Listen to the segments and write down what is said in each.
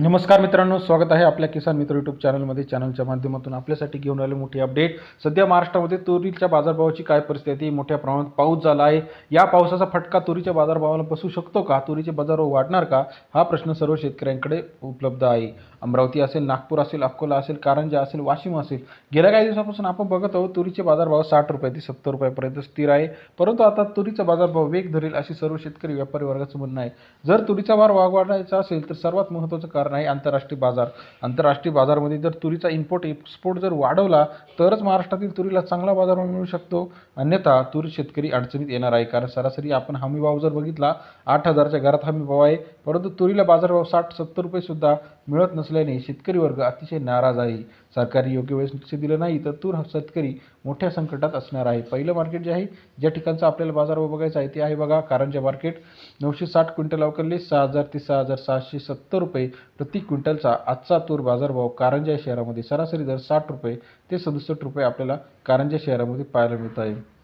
नमस्कार मित्रांनो स्वागत आहे आपल्या किसान मित्र यूट्यूब चॅनलमध्ये चॅनलच्या माध्यमातून आपल्यासाठी घेऊन आले मोठी अपडेट सध्या महाराष्ट्रामध्ये तुरीच्या बाजारभावाची काय परिस्थिती आहे? मोठ्या प्रमाणात पाऊस झाला आहे. या पावसाचा फटका तुरीच्या बाजारभावाला बसू शकतो का? तुरीचे बाजारभाव वाढणार का? हा प्रश्न सर्व शेतकऱ्यांकडे उपलब्ध आहे. अमरावती असेल नागपूर असेल अकोला असेल कारंजा असेल वाशिम असेल. गेल्या काही दिवसापासून आपण बघत आहोत तुरीचे बाजारभाव साठ रुपये ते सत्तर रुपयापर्यंत स्थिर आहे. परंतु आता तुरीचा बाजारभाव वेग धरेल अशी सर्व शेतकरी व्यापारी वर्गाचं म्हणणं आहे. जर तुरीचा भाव वाढ वाढायचा असेल तर सर्वात महत्त्वाचं कारण आहे आंतरराष्ट्रीय बाजार. आंतरराष्ट्रीय बाजारमध्ये जर तुरीचा इम्पोर्ट एक्सपोर्ट जर वाढवला तरच महाराष्ट्रातील तुरीला चांगला बाजारभाव मिळू शकतो. अन्यथा तूर शेतकरी अडचणीत येणार आहे. कारण सरासरी आपण हमी भाव जर बघितला आठ हजारच्या घरात हमी भाव आहे. परंतु तुरीला बाजारभाव साठ सत्तर रुपये सुद्धा. मिळत नसल्याने शेतकरी वर्ग अतिशय नाराज आहे. सरकारी योग्य वेळेस लक्ष दिलं नाही तर तूर शेतकरी मोठ्या संकटात असणार आहे. पहिलं मार्केट जे आहे ज्या ठिकाणचं आपल्याला बाजार बघायचा आहे ते आहे बघा कारंजा मार्केट नऊशे साठ क्विंटल अवकरले सहा हजार ते सहा हजार सहाशे सत्तर रुपये प्रति क्विंटलचा आजचा तूर बाजारभाव कारंजा शहरामध्ये सरासरी दर साठ रुपये ते सदुसष्ट रुपये आपल्याला कारंजा शहरामध्ये पाहायला मिळत आहे.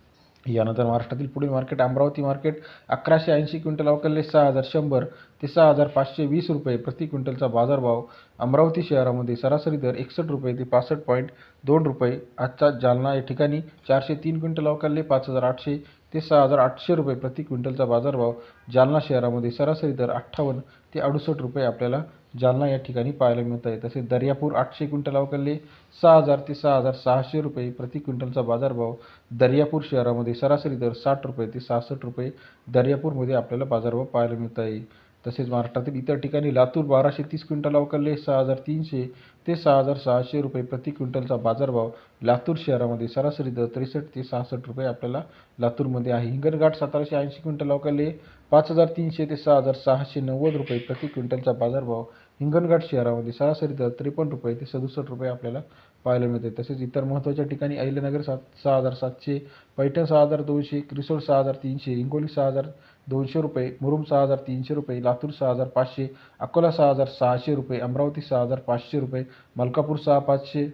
यानंतर महाराष्ट्रातील पुढील मार्केट अमरावती मार्केट अकराशे ऐंशी क्विंटल अवकलले सहा हजार शंभर ते सहा हजार पाचशे वीस रुपये प्रति क्विंटलचा बाजारभाव अमरावती शहरामध्ये सरासरी दर एकसष्ट रुपये ते पासष्ट पॉईंट दोन रुपये. आजचा जालना या ठिकाणी चारशे तीन क्विंटल अवकालले पाच हजार आठशे ते सहा हजार आठशे रुपये प्रति क्विंटलचा बाजारभाव जालना शहरामध्ये सरासरी दर अठ्ठावन्न ते अडुसष्ट रुपये आपल्याला जालना या ठिकाणी पाहायला मिळत आहे. तसेच दर्यापूर आठशे क्विंटल अवकालले सहा हजार ते सहा हजार सहाशे रुपये प्रति क्विंटलचा बाजारभाव दर्यापूर शहरामध्ये सरासरी दर साठ रुपये ते सहासष्ट रुपये दर्यापूरमध्ये आपल्याला बाजारभाव पाहायला मिळत आहे. तसेच महाराष्ट्रातील इतर ठिकाणी लातूर बाराशे तीस क्विंटल अवकालले सहा हजार तीनशे ते सहा हजार सहाशे रुपये प्रति क्विंटलचा बाजारभाव लातूर शहरामध्ये सरासरी दर त्रेसष्ट ते सहासष्ट रुपये आपल्याला लातूरमध्ये आहे. हिंगणघाट सतराशे ऐंशी क्विंटल अवकालले पाच हजार तीनशे ते सहा हजार सहाशे नव्वद रुपये प्रति क्विंटलचा बाजारभाव हिंगणघाट शहरामध्ये सरासरी दर त्रेपन्न रुपये ते सदुसष्ट रुपये आपल्याला पाहायला मिळते. तसेच इतर महत्त्वाच्या ठिकाणी अहिल्यानगर सात सहा हजार सातशे पैठण सहा हजार दोनशे रिसोड सहा हजार तीनशे हिंगोली सहा हजार दोनशे रुपये मुरुम सहा हजार तीनशे रुपये लातूर सहा हजार पाचशे अकोला सहा हजार सहाशे रुपये अमरावती सहा हजार पाचशे रुपये मलकापूर सहा पाचशे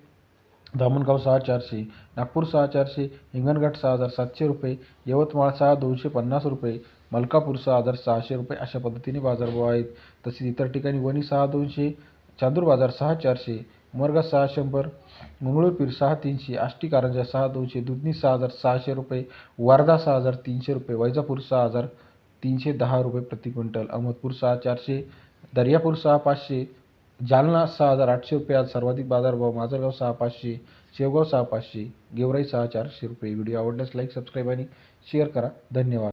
धामणगाव सहा चारशे नागपूर सहा चारशे हिंगणघाट सहा हजार सातशे रुपये यवतमाळ सहा दोनशे पन्नास रुपये मलकापूर सहा हजार सहाशे रुपये अशा पद्धतीने बाजारभाव आहेत. तसेच इतर ठिकाणी वणी सहा दोनशे चांदूर बाजार सहा चारशे उमरगा सहा शंभर मंगळूरपीर सहा तीनशे आष्टी कारंजा सहा दोनशे दुधनी सहा हजार सहाशे रुपये वारदा सहा हजार तीनशे रुपये वैजापूर सहा हजार तीनशे दहा रुपये प्रति क्विंटल अहमदपूर सहा चारशे दर्यापूर सहा पाचशे जालना सहा हजार आठशे रुपये आज सर्वाधिक बाजारभाव माजलगाव सहा पाचशे शेवगाव सहा पाचशे गेवराई सहा चारशे रुपये. व्हिडिओ आवडल्यास लाईक सबस्क्राईब आणि शेअर करा. धन्यवाद.